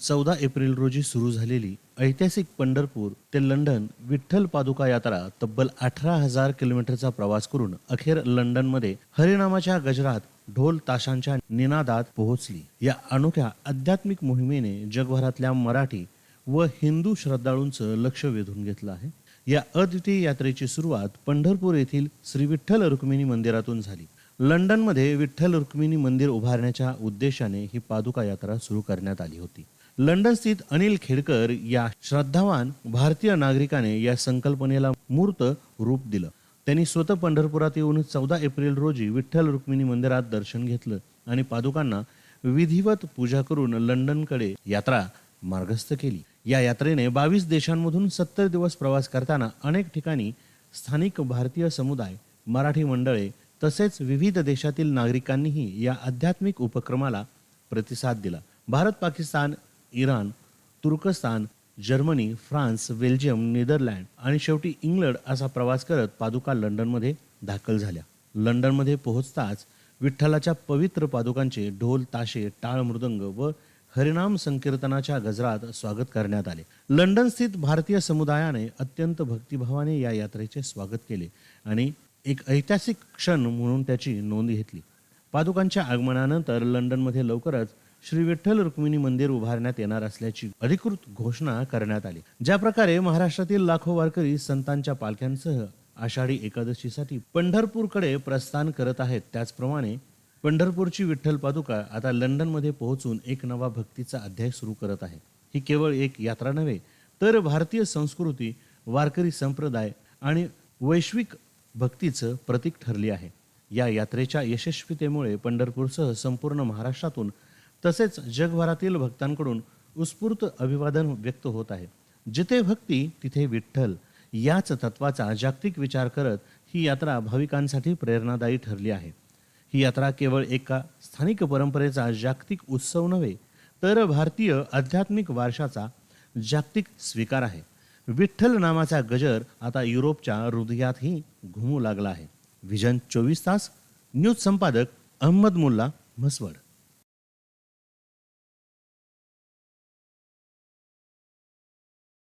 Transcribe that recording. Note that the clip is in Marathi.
चौदा एप्रिल रोजी सुरू झालेली ऐतिहासिक पंढरपूर ते लंडन विठ्ठल पादुका यात्रा तब्बल अठरा हजार किलोमीटरचा प्रवास करून अखेर लंडनमध्ये हरिनामाच्या गजरात ढोल ताशांच्या निनादात पोहोचली. या अनोख्या आध्यात्मिक मोहिमेने जगभरातल्या मराठी व हिंदू श्रद्धाळूंचं लक्ष वेधून घेतलं आहे. या अद्वितीय यात्रेची सुरुवात पंढरपूर येथील श्री विठ्ठल रुक्मिणी मंदिरातून झाली. लंडनमध्ये विठ्ठल रुक्मिणी मंदिर उभारण्याच्या उद्देशाने ही पादुका यात्रा सुरू करण्यात आली होती. लंडन स्थित अनिल खेडकर या श्रद्धावान भारतीय नागरिकाने या संकल्पनेला मूर्त रूप दिलं. त्यांनी स्वतः पंढरपुरात येऊन चौदा एप्रिल रोजी विठ्ठल रुक्मिणी मंदिरात दर्शन घेतलं आणि पादुकांना विधिवत पूजा करून लंडनकडे यात्रा मार्गस्थ केली. या यात्रेने बावीस देशांमधून सत्तर दिवस प्रवास करताना अनेक ठिकाणी स्थानिक भारतीय समुदाय मराठी मंडळे तसेच विविध देशातील नागरिकांनीही या आध्यात्मिक उपक्रमाला प्रतिसाद दिला. भारत पाकिस्तान इराण तुर्कस्तान जर्मनी फ्रान्स बेल्जियम नेदरलँड आणि शेवटी इंग्लंड असा प्रवास करत पादुका लंडनमध्ये दाखल झाल्या. लंडनमध्ये पोहोचताच विठ्ठलाच्या पवित्र पादुकांचे ढोल ताशे टाळ मृदंग व हरिनाम संकीर्तनाच्या गजरात स्वागत करण्यात आले. लंडन स्थित भारतीय समुदायाने अत्यंत भक्तिभावाने या यात्रेचे स्वागत केले आणि एक ऐतिहासिक क्षण म्हणून त्याची नोंद घेतली. पादुकांच्या आगमनानंतर लंडनमध्ये लवकरच श्री विठ्ठल रुक्मिणी मंदिर उभारण्यात येणार असल्याची अधिकृत घोषणा करण्यात आली. ज्या प्रकारे महाराष्ट्रातील लाखो वारकरी संतांच्या पालख्यांसह आषाढी एकादशीसाठी पंढरपूरकडे प्रस्थान करत आहेत त्याचप्रमाणे पंढरपूरची विठ्ठल पादुका आता लंडनमध्ये पोहोचून एक नवा भक्तीचा अध्याय सुरू करत आहे. ही केवळ एक यात्रा नव्हे तर भारतीय संस्कृती वारकरी संप्रदाय आणि वैश्विक भक्तीचं प्रतीक ठरली आहे. या यात्रेच्या यशस्वीतेमुळे पंढरपूरसह संपूर्ण महाराष्ट्रातून तसेच जगभरातील भक्तांकडून उत्स्फूर्त अभिवादन व्यक्त होत आहे. जिथे भक्ती तिथे विठ्ठल याच तत्वाचा जागतिक विचार करत ही यात्रा भाविकांसाठी प्रेरणादायी ठरली आहे. ही यात्रा केवळ एका स्थानिक परंपरेचा जागतिक उत्सव नव्हे तर भारतीय आध्यात्मिक वारशाचा जागतिक स्वीकार आहे. विठ्ठल नामाचा गजर आता युरोपच्या हृदयातही घुमू लागला आहे. व्हिजन चोवीस तास न्यूज संपादक अहमद मुल्ला म्हसवड.